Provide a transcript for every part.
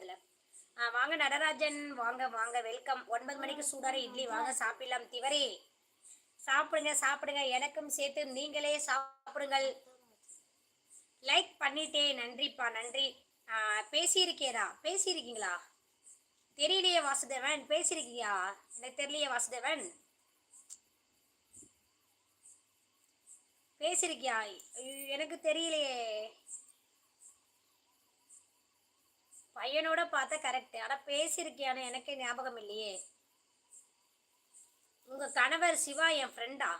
அதில். வாங்க நடராஜன். வாங்க வாங்க. வெல்கம். ஒன்பது மணிக்கு சூடார இட்லி. வாங்க சாப்பிடலாம். திவரே. சாப்பிடுங்க சாப்பிடுங்க. எனக்கும் சேர்த்து நீங்களே சாப்பிடுங்கள். லைக் பண்ணிட்டே. நன்றிப்பா நன்றி. ஆ, பேசியிருக்கீங்களா? தெரியலையே வாசுதேவன். பேசியிருக்கியா? எனக்கு தெரியலையே வாசுதேவன்? பேசியிருக்கியா? ஐயோ, எனக்கு தெரியலையே. பையனோட பார்த்தா கரெக்ட் ஆனால் பேசியிருக்கியான்னு எனக்கே ஞாபகம் இல்லையே. உங்க கணவர் சிவா என் ஃப்ரெண்டா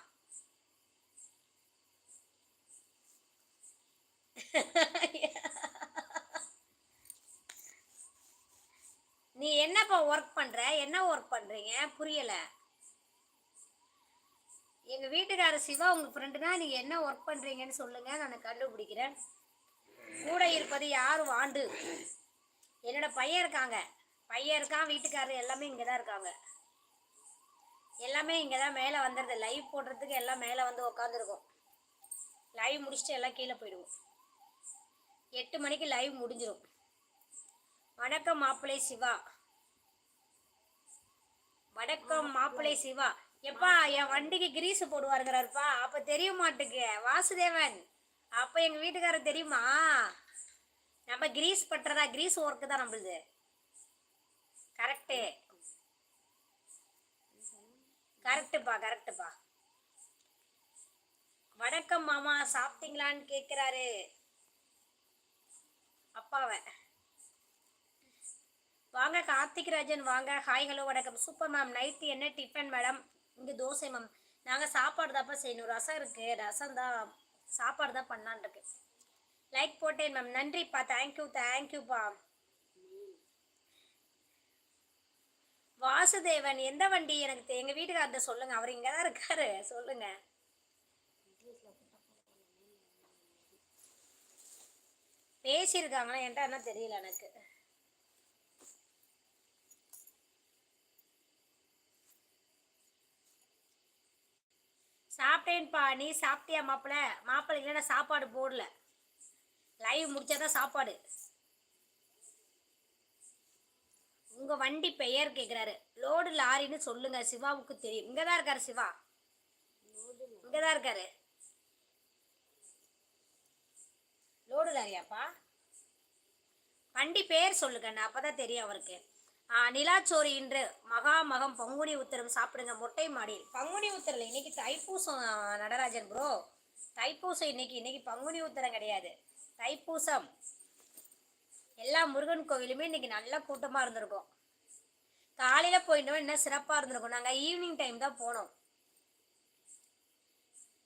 நீ என்னப்பா ஒர்க் பண்ற? என்ன ஒர்க் பண்றீங்க? புரியல. எங்க வீட்டுக்காரர் சிவா உங்க ஃப்ரெண்டுனா நீங்க என்ன ஒர்க் பண்றீங்கன்னு சொல்லுங்க. நான் கண்டுபிடிக்கிறேன். கூட இருப்பது யார்? வாண்டு. என்னோட பையன் இருக்காங்க. பையன் இருக்கான் வீட்டுக்காரர் எல்லாமே இங்கே தான் இருக்காங்க. எல்லாமே இங்கே தான் மேலே வந்துடுது லைவ் போடுறதுக்கு எல்லாம் மேலே வந்து உக்காந்துருக்கோம். லைவ் முடிச்சுட்டு எல்லாம் கீழே போயிடுவோம். எட்டு மணிக்கு லைவ் முடிஞ்சிடும் வணக்கம் மாப்பிள்ளை சிவா. வணக்கம் மாப்பிள்ளை சிவா. எப்பா என் வண்டிக்கு கிரீஸ் போடுவாருங்கிறாருப்பா. அப்போ தெரிய மாட்டேங்க வாசுதேவன். அப்போ எங்கள் வீட்டுக்காரர் தெரியுமா? நம்ம கிரீஸ் பட்டுறதா கிரீஸ் ஒர்க்கு தான் நம்மளுது. கரெக்டு கரெக்டுப்பா கரெக்டுப்பா வணக்கம் மாமா சாப்பிட்டீங்களான்னு கேட்குறாரு அப்பாவை. வாங்க கார்த்திக் ராஜன் வாங்க. ஹாய் ஹலோ வணக்கம். சூப்பர் மேம் நைட்டு என்ன டிஃபன் மேடம் இங்கே தோசை மேம் நாங்கள் சாப்பாடு தான்ப்பா செய்யணும். ரசம் இருக்குது ரசம் தான் சாப்பாடு தான் பண்ணலான் இருக்கு. லைக் போட்டேன் மேம் நன்றிப்பா தேங்க்யூ தேங்க்யூப்பா வாசுதேவன் எந்த வண்டி? எனக்கு எங்கள் எங்க வீட்டுக்காரர்கிட்ட சொல்லுங்க. அவர் இங்கே தான் இருக்காரு. சொல்லுங்க. பேசியிருக்காங்களா? என்கிட்ட என்ன தெரியல எனக்கு. சாப்பிட்டேன்ப்பா நீ சாப்பிட்டியா மாப்பிள்ள மாப்பிள்ள இல்லைன்னா சாப்பாடு போடல. லைவ் முடிச்சாதான் சாப்பாடு. உங்க வண்டி பெயர் கேக்குறாரு. லோடு லாரின்னு சொல்லுங்க சிவாவுக்கு தெரியும். இங்கதான் இருக்காரு சிவா. இங்கதான் இருக்காரு. லோடு லாரியாப்பா? வண்டி பெயர் சொல்லுங்கண்ணா அப்பதான் தெரியும் அவருக்கு. நிலாச்சோறு இன்று மகா மகம் பங்குனி உத்தரம் சாப்பிடுங்க மொட்டை மாடி பங்குனி உத்தரில் இன்னைக்கு தைப்பூசம் நடராஜன் ப்ரோ தைப்பூசம் இன்னைக்கு இன்னைக்கு பங்குனி உத்தரம் கிடையாது. தைப்பூசம். எல்லா முருகன் கோவிலுமே இன்னைக்கு நல்ல கூட்டமாக இருந்திருக்கும். காலையில் போயிட்டோம் இன்னும் சிறப்பாக இருந்திருக்கும். நாங்கள் ஈவினிங் டைம் தான் போனோம்.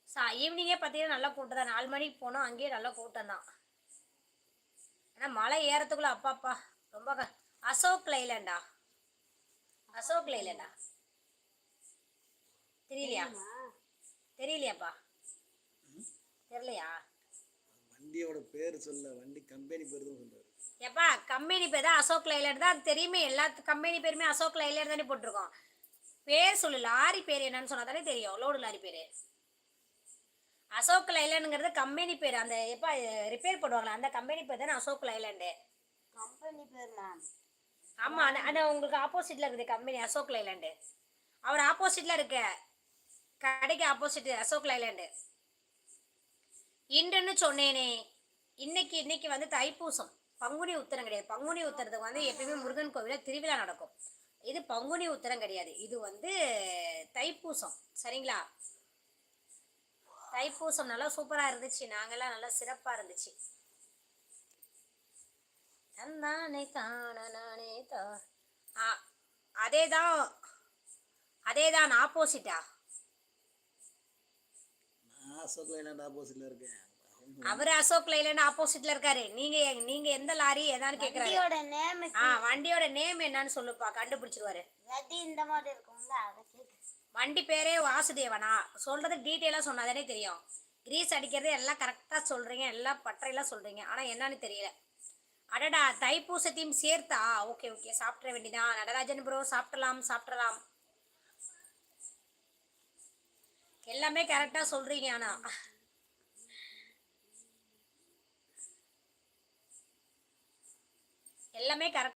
சா ஈவினிங்கே பார்த்தீங்கன்னா நல்ல கூட்டம் தான். நாலு மணிக்கு போனோம். அங்கேயே நல்ல கூட்டம் தான். ஆனால் மலை ஏறத்துக்குள்ள அப்பாப்பா ரொம்ப க- அசோக் லைலண்டா? அசோக் லைலண்டா? தெரியலையா? தெரியலையாப்பா? தெரியலையா? வண்டியோட பேர் சொல்ல வண்டி கம்பெனி பேர் தான் சொல்றாரு. எப்பா கம்பெனி பேர் தான் அசோக் லைலண்ட் தான். அது தெரியுமே எல்லா கம்பெனி பேருமே அசோக் லைலண்ட் தானே போட்டிருக்கோம். பேர் சொல்லு லாரி பேர் என்னன்னு சொன்னா தானே தெரியும். லோடு லாரி பேர். அசோக் லைலண்டுங்கிறது கம்பெனி பேர். அந்த எப்பா ரிப்பேர் பண்ணுவாங்களா அந்த கம்பெனி பேர் தானே அசோக் லைலண்டு கம்பெனி பேர் மேம் ஆமா அந்த அந்த உங்களுக்கு ஆப்போசிட்ல இருக்குது கம்பெனி அசோக் லைலாண்டு அவர் ஆப்போசிட்ல இருக்க. கடைக்கு ஆப்போசிட் அசோக் லைலாண்டு இன்றுன்னு சொன்னேனே. இன்னைக்கு இன்னைக்கு வந்து தைப்பூசம். பங்குனி உத்தரம் கிடையாது. பங்குனி உத்தரத்துக்கு வந்து எப்பயுமே முருகன் கோவிலில் திருவிழா நடக்கும். இது பங்குனி உத்தரம் கிடையாது. இது வந்து தைப்பூசம். சரிங்களா? தைப்பூசம் நல்லா சூப்பராக இருந்துச்சு. நாங்கெல்லாம் நல்லா சிறப்பாக இருந்துச்சு. தந்தானே தானே தா அதே தான் அதே தான் ஆப்போசிட்டா அசோக் லைலாண்ட் ஆப்போசிட்ல இருக்கேன். அவர் அசோக் லைலண்ட் ஆப்போசிட்ல இருக்காரு. நீங்க நீங்க எந்த லாரி எதான்னு கேக்குறாரு. வண்டியோட நேம் ஆ வண்டியோட நேம் என்னன்னு சொல்லுப்பா கண்டுபிடிச்சிருவாரு. வெடி இந்த மாதிரி இருக்கும்ல அதை வண்டி பேரே வாசுதேவனா? சொல்றது டீட்டெயிலாக சொன்னாதானே தெரியும். கிரீஸ் அடிக்கிறது எல்லாம் கரெக்டாக சொல்றீங்க எல்லாம் பற்றையெல்லாம் சொல்றீங்க. ஆனால் என்னன்னு தெரியல. அடடா தைப்பூசத்தையும் சேர்த்தா? ஓகே ஓகே சாப்பிட்ற வேண்டியதான் நடராஜன் ப்ரோ சாப்பிடலாம் சாப்பிடலாம். எல்லாமே கரெக்டாக சொல்றீங்க ஆனால் எல்லாமே கரெக்ட்